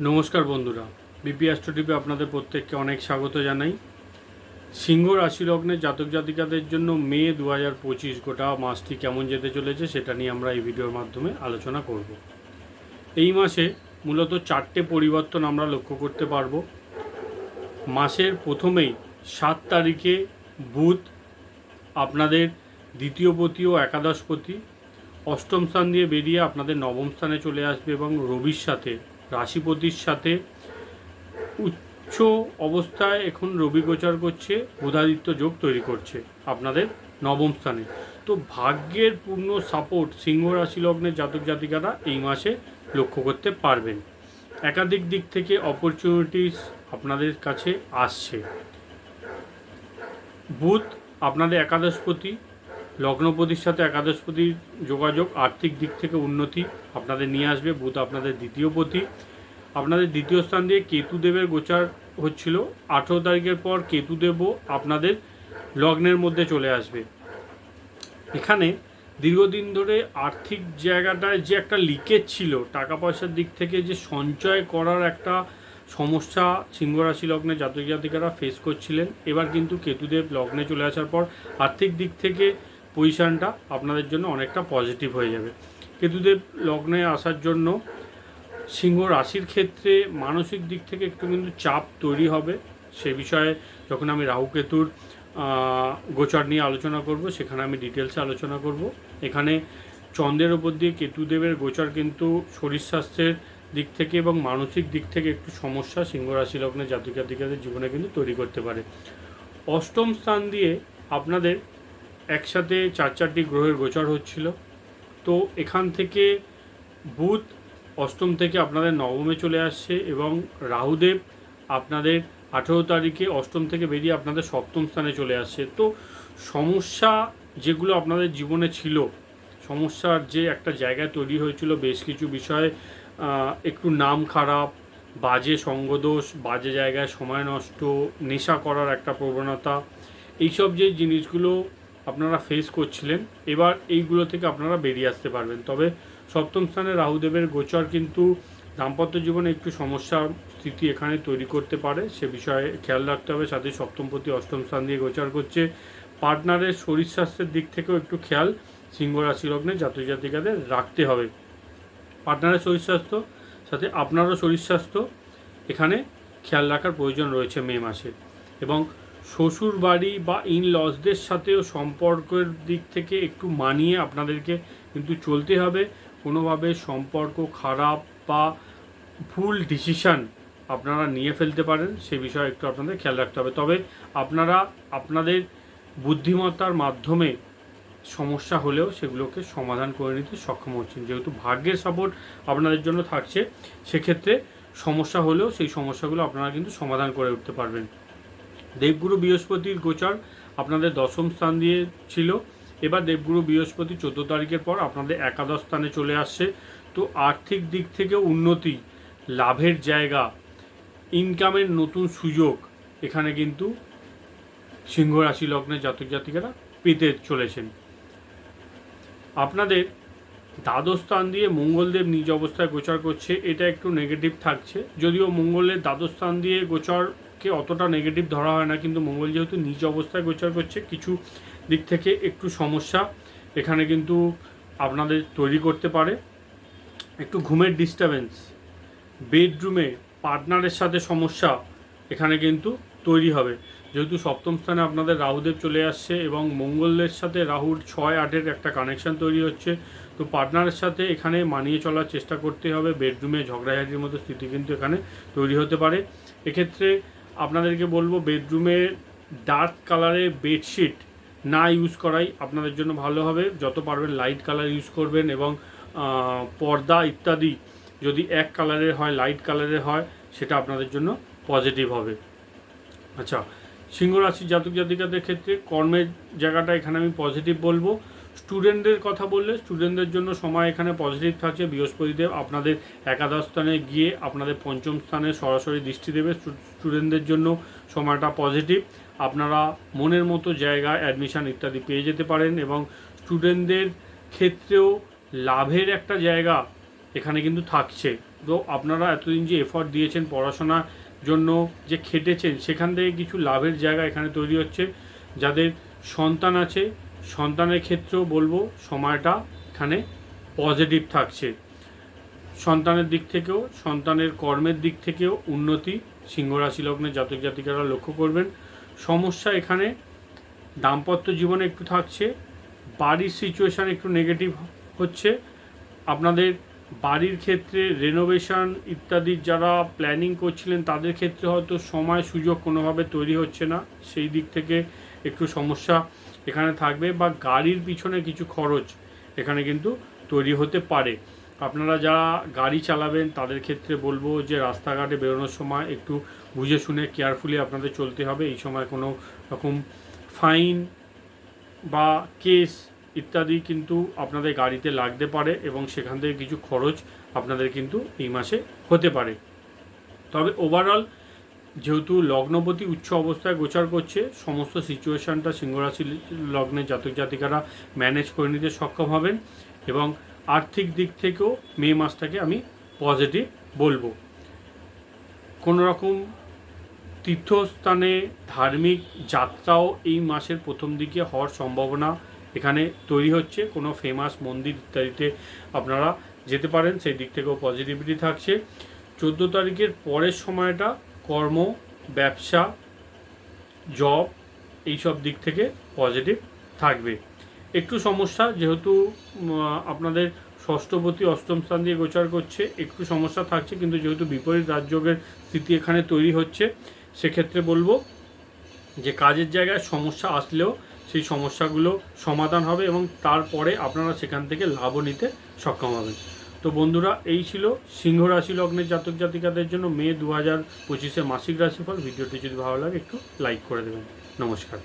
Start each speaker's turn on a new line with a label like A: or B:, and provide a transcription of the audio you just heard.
A: নমস্কার বন্ধুরা, বিপি অ্যাস্ট্রোটিপে আপনাদের প্রত্যেককে অনেক স্বাগত জানাই। সিংহ রাশি লগ্নের জাতক জাতিকাদের জন্য মে দু হাজার পঁচিশ গোটা মাসটি কেমন যেতে চলেছে সেটা নিয়ে আমরা এই ভিডিওর মাধ্যমে আলোচনা করব। এই মাসে মূলত চারটে পরিবর্তন আমরা লক্ষ্য করতে পারব। মাসের প্রথমেই সাত তারিখে বুধ, আপনাদের দ্বিতীয় পতি ও একাদশ পতি, অষ্টম স্থান দিয়ে বেরিয়ে আপনাদের নবম স্থানে চলে আসবে এবং রবির সাথে রাশিপতির সাথে উচ্চ অবস্থায় এখন রবি গোচর করছে, বুধাদিত্য যোগ তৈরি করছে আপনাদের নবম স্থানে। তো ভাগ্যের পূর্ণ সাপোর্ট সিংহ রাশি লগ্নের জাতক জাতিকারা এই মাসে লক্ষ্য করতে পারবেন। একাধিক দিক থেকে অপরচুনিটিস আপনাদের কাছে আসছে। বুধ আপনাদের একাদশপতি লগ্নপতির সাথে একাদশপতির যোগাযোগ, আর্থিক দিক থেকে উন্নতি আপনাদের নিয়ে আসবে, বুধ আপনাদের দ্বিতীয় পতি। আপনাদের দ্বিতীয় স্থান দিয়ে কেতুদেবের গোচার হচ্ছিল। আঠেরো তারিখের পর কেতুদেবও আপনাদের লগ্নের মধ্যে চলে আসবে। এখানে দীর্ঘদিন ধরে আর্থিক জায়গাটায় যে একটা লিকেজ ছিল টাকা পয়সার দিক থেকে যে সঞ্চয় করার একটা সমস্যা সিংহ রাশি লগ্নে জাতক জাতিকারা ফেস করছিলেন। এবার কিন্তু কেতুদেব লগ্নে চলে আসার পর আর্থিক দিক থেকে পজিশানটা আপনাদের জন্য অনেকটা পজিটিভ হয়ে যাবে। কেতুদেব লগ্নে আসার জন্য সিংহ রাশির ক্ষেত্রে মানসিক দিক থেকে একটু কিন্তু চাপ তৈরি হবে। সে বিষয়ে যখন আমি রাহু কেতুর আহ, গোচর নিয়ে আলোচনা করব সেখানে আমি ডিটেলসে আলোচনা করব। এখানে চন্দ্রের ওপর দিয়ে কেতুদেবের গোচর কিন্তু শরীর স্বাস্থ্যের দিক থেকে এবং মানসিক দিক থেকে একটু সমস্যা সিংহ রাশি লগ্নের জাতক জাতিকাদের জীবনে কিন্তু তৈরি করতে পারে। অষ্টম স্থান দিয়ে আপনাদের একসাথে চার চারটি গ্রহের গোচর হচ্ছিল। তো এখান থেকে বুধ অষ্টম থেকে আপনাদের নবমে চলে আসছে এবং রাহুদেব আপনাদের আঠেরো তারিখে অষ্টম থেকে বেরিয়ে আপনাদের সপ্তম স্থানে চলে আসছে। তো সমস্যা যেগুলো আপনাদের জীবনে ছিল, সমস্যার যে একটা জায়গায় তৈরি হয়েছিল বেশ কিছু বিষয়ে একটু নাম খারাপ, বাজে সঙ্গদোষ, বাজে জায়গায় সময় নষ্ট, নেশা করার একটা প্রবণতা, এইসব যে জিনিসগুলো আপনারা ফেস করছিলেন, এবার এইগুলো থেকে আপনারা বেরিয়ে আসতে পারবেন। তবে সপ্তম স্থানে রাহুদেবের গোচর কিন্তু দাম্পত্য জীবনে একটু সমস্যার স্থিতি এখানে তৈরি করতে পারে, সে বিষয়ে খেয়াল রাখতে হবে। সাথে সপ্তমপতি অষ্টম স্থান দিয়ে গোচর করছে। পার্টনারের শরীর স্বাস্থ্যের দিক থেকেও একটু খেয়াল সিংহ রাশি লগ্নে জাতক জাতিকাদের রাখতে হবে। পার্টনারের শরীর স্বাস্থ্য, সাথে আপনারও শরীর স্বাস্থ্য, এখানে খেয়াল রাখার প্রয়োজন রয়েছে মে মাসে। এবং শ্বশুর বাড়ি বা ইন লসদের সাথেও সম্পর্কের দিক থেকে একটু মানিয়ে আপনাদেরকে কিন্তু চলতে হবে। কোনোভাবে সম্পর্ক খারাপ বা ভুল ডিসিশন আপনারা নিয়ে ফেলতে পারেন, সে বিষয়ে একটু আপনাদের খেয়াল রাখতে হবে। তবে আপনারা আপনাদের বুদ্ধিমত্তার মাধ্যমে সমস্যা হলেও সেগুলোকে সমাধান করে নিতে সক্ষম হচ্ছেন। যেহেতু ভাগ্যের সাপোর্ট আপনাদের জন্য থাকছে, সেক্ষেত্রে সমস্যা হলেও সেই সমস্যাগুলো আপনারা কিন্তু সমাধান করে উঠতে পারবেন। দেবগুরু বৃহস্পতির গোচর আপনাদের দশম স্থান দিয়ে ছিল। এবার দেবগুরু বৃহস্পতি চোদ্দ তারিখের পর আপনাদের একাদশ স্থানে চলে আসছে। তো আর্থিক দিক থেকে উন্নতি, লাভের জায়গা ইনকামের নতুন সুযোগ এখানে কিন্তু সিংহ রাশি লগ্নের জাতক জাতিকারা পেতে চলেছেন। আপনাদের দ্বাদশ স্থান দিয়ে মঙ্গলদেব নিজ অবস্থায় গোচর করছে, এটা একটু নেগেটিভ থাকছে। যদিও মঙ্গলের দ্বাদশ স্থান দিয়ে গোচরকে অতটা নেগেটিভ ধরা হয় না, কিন্তু মঙ্গল যেহেতু নিজ অবস্থায় গোচর করছে, কিছু দিক থেকে একটু সমস্যা এখানে কিন্তু আপনাদের তৈরি করতে পারে। একটু ঘুমের ডিস্টারবেন্স বেডরুমে পার্টনারের সাথে সমস্যা এখানে কিন্তু তৈরি হবে। যেহেতু সপ্তম স্থানে আপনাদের রাহুদেব চলে আসছে এবং মঙ্গলের সাথে রাহুর ছয়, আটের একটা কানেকশন তৈরি হচ্ছে, তো পার্টনারের সাথে এখানে মানিয়ে চলার চেষ্টা করতে হবে। বেডরুমে ঝগড়াঝাটির মতো স্থিতি কিন্তু এখানে তৈরি হতে পারে। এক্ষেত্রে আপনাদেরকে বলব বেডরুমে ডার্ক কালারের বেডশিট না ইউজ করাই আপনাদের জন্য ভালো হবে। যত পারবেন লাইট কালার ইউজ করবেন এবং পর্দা ইত্যাদি যদি এক কালারের হয়, লাইট কালারের হয়, সেটা আপনাদের জন্য পজিটিভ হবে। আচ্ছা সিংহ রাশির জাতক জাতিকাদের ক্ষেত্রে কর্মের জায়গাটা এখানে আমি পজিটিভ বলব। স্টুডেন্টদের কথা বললে স্টুডেন্টদের জন্য সময় এখানে পজিটিভ থাকছে। বৃহস্পতিদেব আপনাদের একাদশ স্থানে গিয়ে আপনাদের পঞ্চম স্থানে সরাসরি দৃষ্টি দেবে। স্টুডেন্টদের জন্য সময়টা পজিটিভ আপনারা মনের মতো জায়গায় অ্যাডমিশন ইত্যাদি পেয়ে যেতে পারেন এবং স্টুডেন্টদের ক্ষেত্রেও লাভের একটা জায়গা এখানে কিন্তু থাকছে। তো আপনারা এতদিন যে এফর্ট দিয়েছেন পড়াশোনার জন্য, যে খেটেছেন, সেখান থেকে কিছু লাভের জায়গা এখানে তৈরি হচ্ছে। যাদের সন্তান আছে সন্তানের ক্ষেত্রেও বলব, সময়টা এখানে পজিটিভ থাকছে। সন্তানের দিক থেকেও, সন্তানের কর্মের দিক থেকেও উন্নতি সিংহ রাশি লগ্নের জাতক জাতিকারা লক্ষ্য করবেন। সমস্যা এখানে দাম্পত্য জীবনে একটু থাকছে, বাড়ির সিচুয়েশান একটু নেগেটিভ হচ্ছে। আপনাদের বাড়ির ক্ষেত্রে রেনোভেশন ইত্যাদি যারা প্ল্যানিং করছিলেন, তাদের ক্ষেত্রে হয়তো সময় সুযোগ কোনোভাবে তৈরি হচ্ছে না। সেই দিক থেকে একটু সমস্যা এখানে থাকবে বা গাড়ির পিছনে কিছু খরচ এখানে কিন্তু তৈরি হতে পারে। আপনারা যারা গাড়ি চালাবেন, তাদের ক্ষেত্রে বলব যে রাস্তাঘাটে বেরোনোর সময় একটু বুঝে শুনে কেয়ারফুলি আপনাদের চলতে হবে। এই সময় কোনো রকম ফাইন বা কেস ইত্যাদি কিন্তু আপনাদের গাড়িতে লাগতে পারে এবং সেখান থেকে কিছু খরচ আপনাদের কিন্তু এই মাসে হতে পারে। তবে ওভারঅল যেহেতু লগ্নপতি উচ্চ অবস্থায় গোচার করছে, সমস্ত সিচুয়েশানটা সিংহরাশি লগ্নের জাতক জাতিকারা ম্যানেজ করে নিতে সক্ষম হবেন এবং আর্থিক দিক থেকেও মে মাসটাকে আমি পজিটিভ বলব। কোনো রকম তীর্থস্থানে ধার্মিক যাত্রাও এই মাসের প্রথম দিকে হওয়ার সম্ভাবনা এখানে তৈরি হচ্ছে। কোনো ফেমাস মন্দির ইত্যাদিতে আপনারা যেতে পারেন, সেই দিক থেকেও পজিটিভিটি থাকছে। চোদ্দ তারিখের পরের সময়টা কর্ম, ব্যবসা জব এইসব দিক থেকে পজিটিভ থাকবে। একটু সমস্যা যেহেতু আপনাদের ষষ্ঠপতি অষ্টম স্থান দিয়ে গোচার করছে, একটু সমস্যা থাকছে, কিন্তু যেহেতু বিপরীত রাজযোগের স্থিতি এখানে তৈরি হচ্ছে, সেক্ষেত্রে বলব যে কাজের জায়গায় সমস্যা আসলেও সেই সমস্যাগুলো সমাধান হবে এবং তারপরে আপনারা সেখান থেকে লাভও নিতে সক্ষম হবেন। তো বন্ধুরা, এই ছিল সিংহ রাশি লগ্নের জাতক জাতিকাদের জন্য মে দু হাজার পঁচিশে মাসিক রাশিফল। ভিডিওটি যদি ভালো লাগে, একটু লাইক করে দেবেন। নমস্কার।